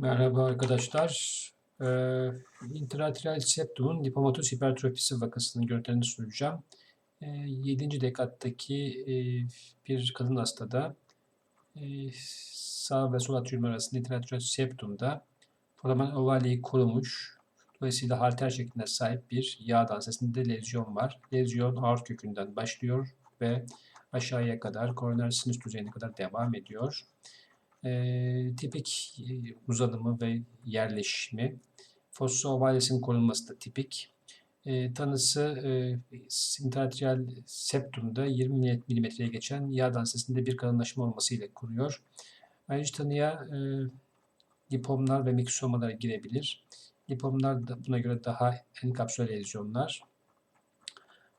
Merhaba arkadaşlar. Ee, intraarteriyal septumun lipomatöz hipertrofisi vakasının görüntülerini sunacağım. Ee, 7. dekattaki e, bir kadın hastada e, sağ ve sol atrium arasında intraarteriyal septumda foramen ovaleyi korumuş. Dolayısıyla halter şeklinde sahip bir yağ dansesinde lezyon var. Lezyon aort kökünden başlıyor ve aşağıya kadar koroner sinüs düzeyine kadar devam ediyor. E, tipik uzanımı ve yerleşimi. Fossa ovalesinin korunması da tipik. E, tanısı e, intraarteriyal septumda 20 milimetreye geçen yağ dansesinde bir kalınlaşma olmasıyla kuruyor. Ayrıca tanıya e, lipomlar ve miksomalar girebilir. Lipomlar da buna göre daha enkapsüle lezyonlar.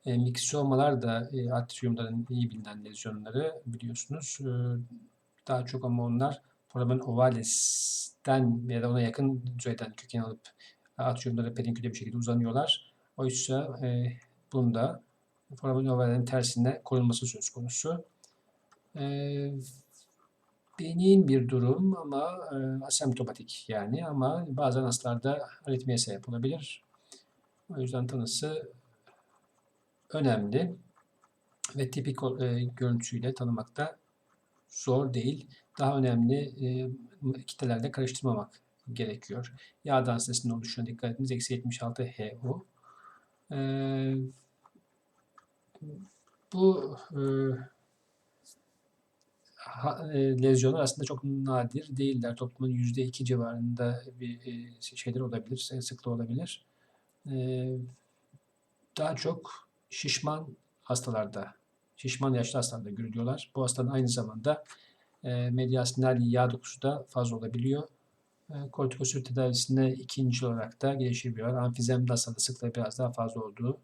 E, miksomalar da e, atriumların iyi bilinen lezyonları biliyorsunuz. E, daha çok ama onlar foramen ovales'ten ya da ona yakın düzeyden köken alıp atriumlara pedinküle bir şekilde uzanıyorlar. Oysa e, bunda foramen ovales'in tersine korunması söz konusu. E, benin bir durum ama e, asemptomatik yani ama bazen hastalarda aritmiye sebep olabilir. O yüzden tanısı önemli ve tipik e, görüntüsüyle tanımakta zor değil. Daha önemli e, kitlelerde karıştırmamak gerekiyor. Yağ dansesinde oluşan dikkat ediniz. Eksi 76 HU. E, bu e, e, lezyonlar aslında çok nadir değiller. Toplumun %2 civarında bir e, şeyler olabilir, sıklığı olabilir. E, daha çok şişman hastalarda şişman yaşlı hastalarda görülüyorlar. Bu hastanın aynı zamanda e, mediastinal yağ dokusu da fazla olabiliyor. E, kortikosteroid tedavisinde ikinci olarak da gelişebiliyor. Amfizem hastada sıklığı biraz daha fazla olduğu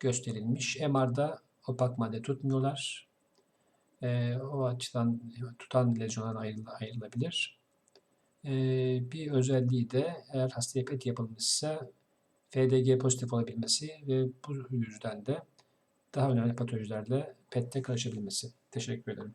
gösterilmiş. MR'da opak madde tutmuyorlar. E, o açıdan tutan lezyonlar ayrıl ayrılabilir. E, bir özelliği de eğer hastaya PET yapılmışsa FDG pozitif olabilmesi ve bu yüzden de daha önemli patolojilerle PET'te karışabilmesi. Teşekkür ederim.